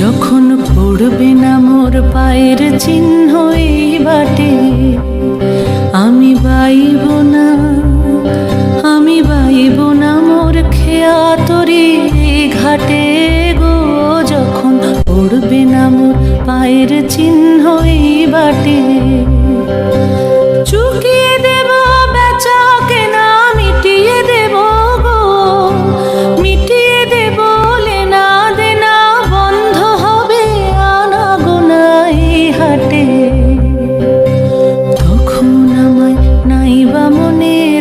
যখন পড়বে না মোর পায়ের চিহ্ন বাটে, আমি বাইব না, আমি বাইব না মোর খেয়া তরি ঘাটে গো, যখন পড়বে না মোর পায়ের চিহ্ন এই need